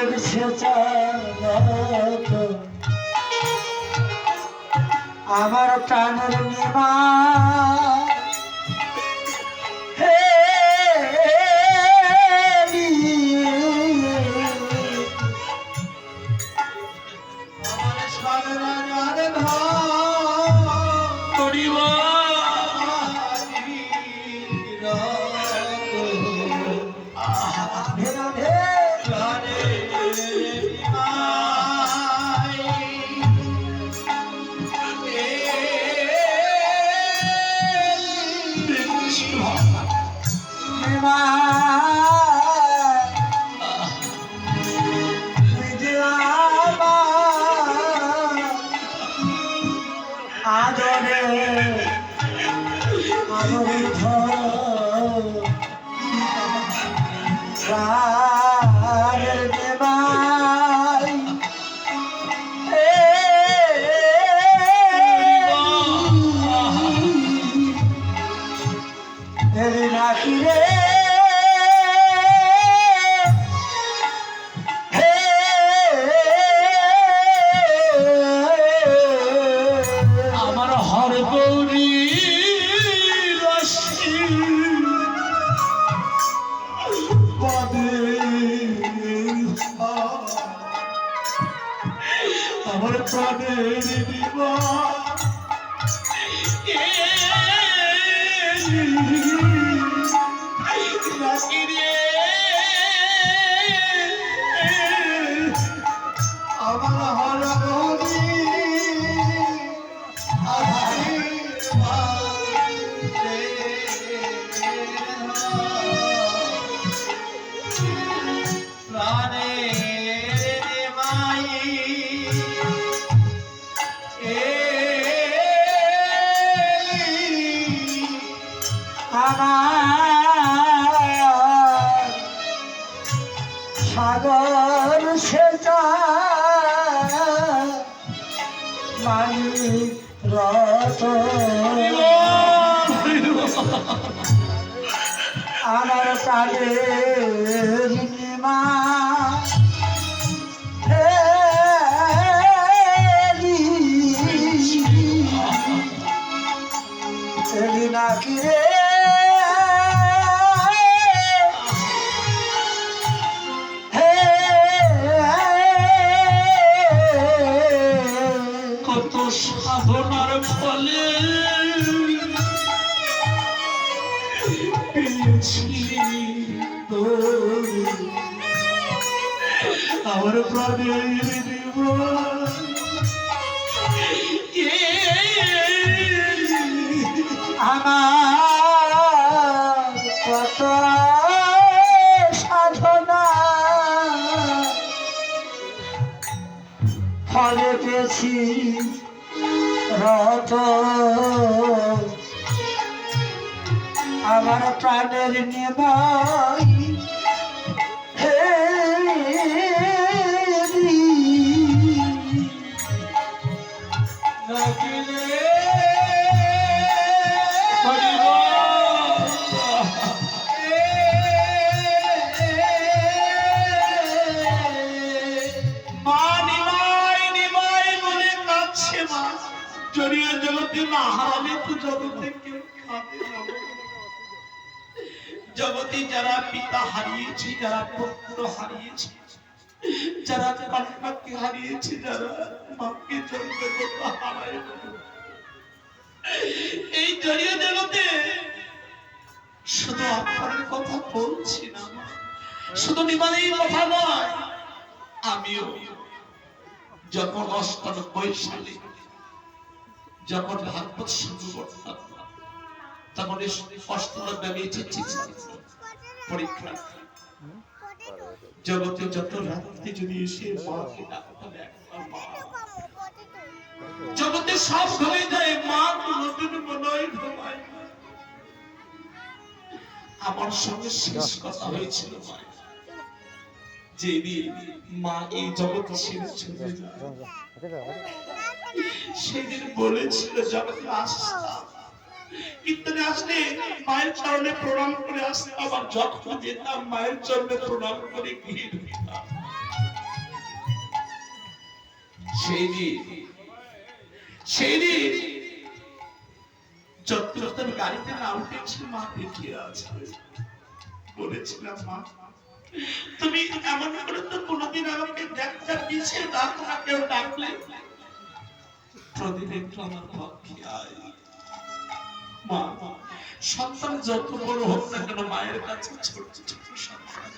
মানব আমার প্রাণের নিমা সাগর সেটা মানি রত। আমার প্রাণের প্রাণের আমার কত সাধনা ফলে পেয়েছি রত আমার প্রাণের নিবাই যারা পিতা হারিয়েছে, যারা পুত্র হারিয়েছে, যারা কন্যাকে হারিয়েছে, যারা মাকে জন্মে হারায় এই জড়িয়ে জগতে শুধু আপনার কথা বলছি না শুধু নিমানেই কথা নয়, আমিও যখন অষ্টানব্বই সালে যখন ভাগবত শুরু করতাম তখন পরীক্ষা। জগতে যত রাত্রি যদি এসে জগতে সব ঘুরে যায়, মা আমার সঙ্গে শেষ কথা হয়েছিল যেদিন মা এই জগৎ ছেড়ে চলে যায়। সেদিন বলেছিল আসতাম। কীর্তনে আসলে মায়ের চরণে প্রণাম করে আসতে আবার যখন যেতাম মায়ের চরণে প্রণাম করে গিয়ে ঢুকতাম গাড়িতে মা বলেছিলাম, মা, তুমি এমন করে তো কোনোদিন আমাকে ডাক্তার পিছিয়ে ডাক না কেউ ডাকলে? আমার সন্তান যত বড় হোক না কেন, মায়ের কাছে ছোট ছোট সন্তান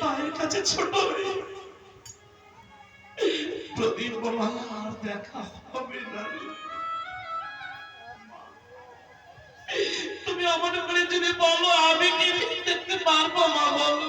মায়ের কাছে ছোট প্রদীপ আর দেখা হবে না তুমি আমার করে যদি বলো, আমি কি দেখতে পারব মা বলো।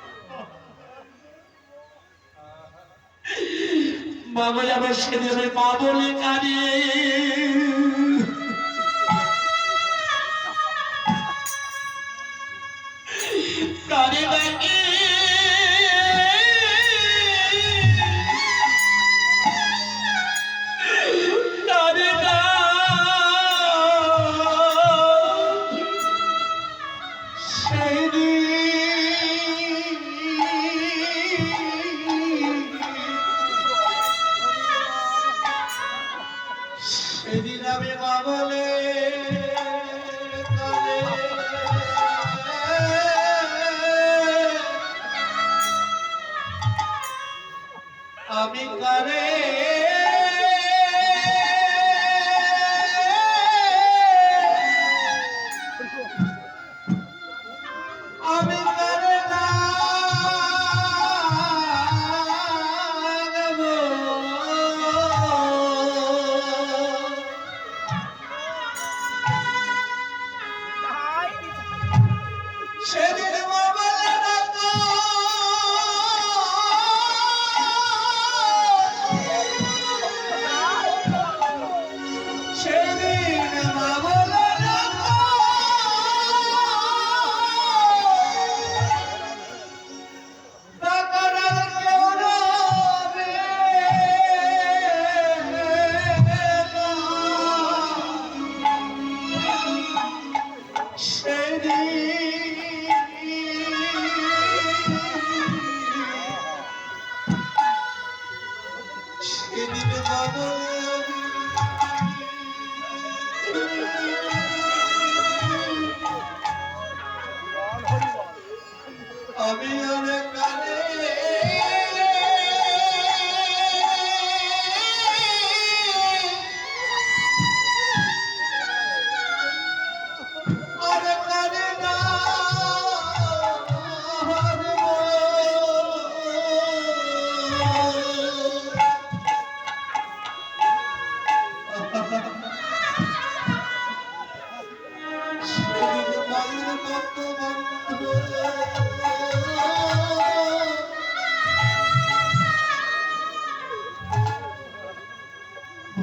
বলে আমার সেদিন পাবলে কানে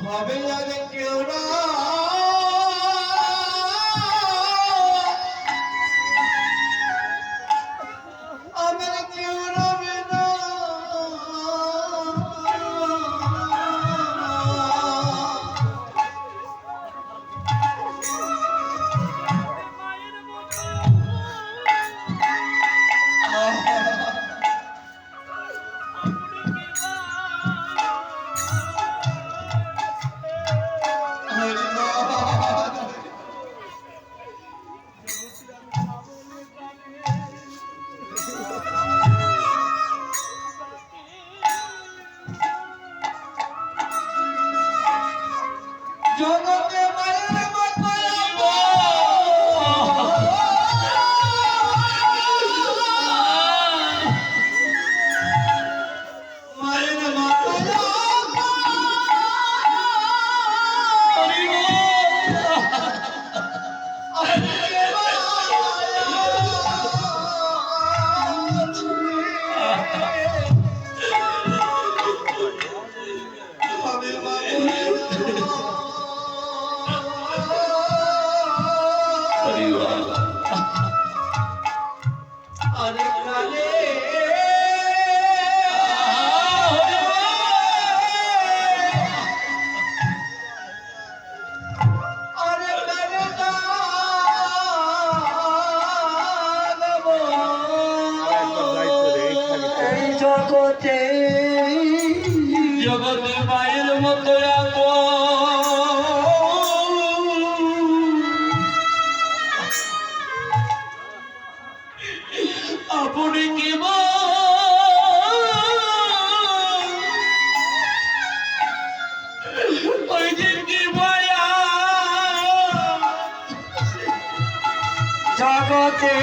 ভাবে আর কেউ না আমার কেউ রবে না জগতে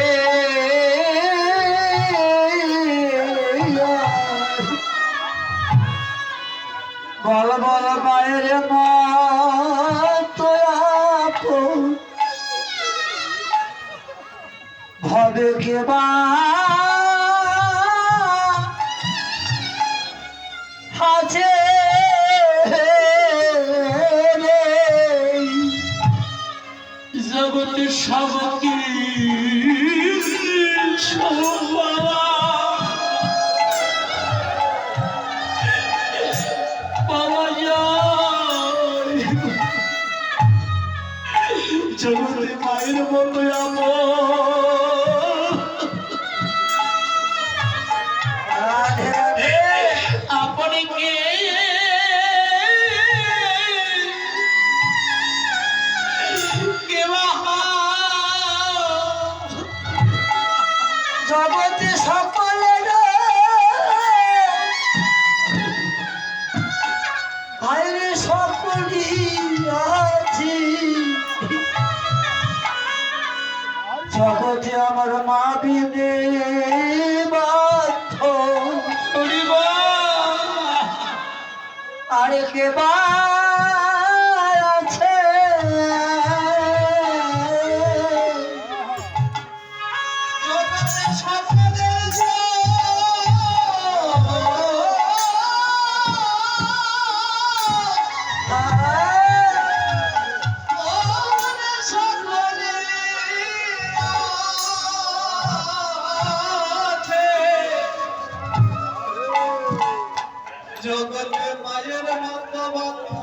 বল বল মায়ের মা ভবে কে বা আছে রে। জগতে আরে কে বা মায়ের হাত বাধ্য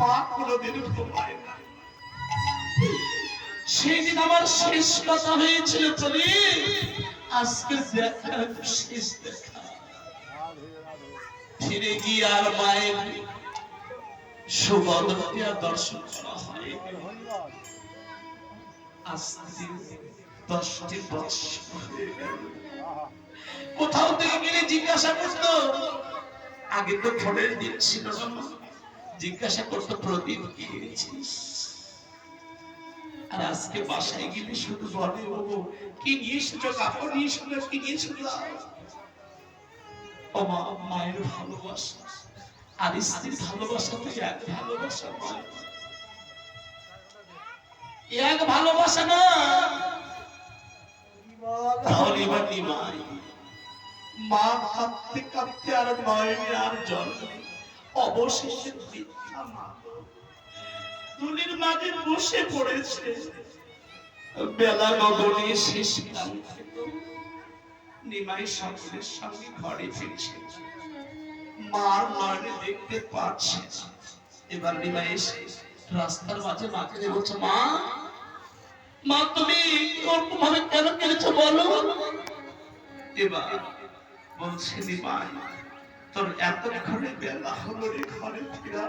মা কোনোদিন ঘুমায় না। সেদিন আমার শেষ কথা হয়েছিল তুমি আজকে দেখা, শেষ দেখা। ফিরে গিয়ে আর মায়ের দর্শন করা হয় আজ দশটি বৎসর কোথাও থেকে গেলে জিজ্ঞাসা করতো, আগে তো ফোনের দিন ছিল না। জিজ্ঞাসা করতো, প্রদীপ, কি এনেছিস? আর আজকে বাসায় গেলে শুধু বলে বাবু কি নিয়ে এসেছ? কাপড় নিয়ে এসেছ? কি নিয়ে এসেছ? ও মা, মায়ের ভালোবাসা। আর স্ত্রীর ভালোবাসা থেকে এক ভালোবাসা এক ভালোবাসা না? তাহলে এবার মা কাঁদতে কাঁদতে আর নয়নি আর জল নেই। অবশেষে মাগো। দুলির মাঝে বসে পড়েছে। বেলা গগনে শেষ নিমাই সঙ্গে ঘরে ফিরছে। মার নয়নে দেখতে পাচ্ছে। এবার নিমাই এসে রাস্তার মাঝে মাকে বলছে, মা মা, তুমি কেন কেনেছো বলো? এবার বলছে, নিমাই তোর এতক্ষণে বেলা হলো রে ঘরে ফিরা।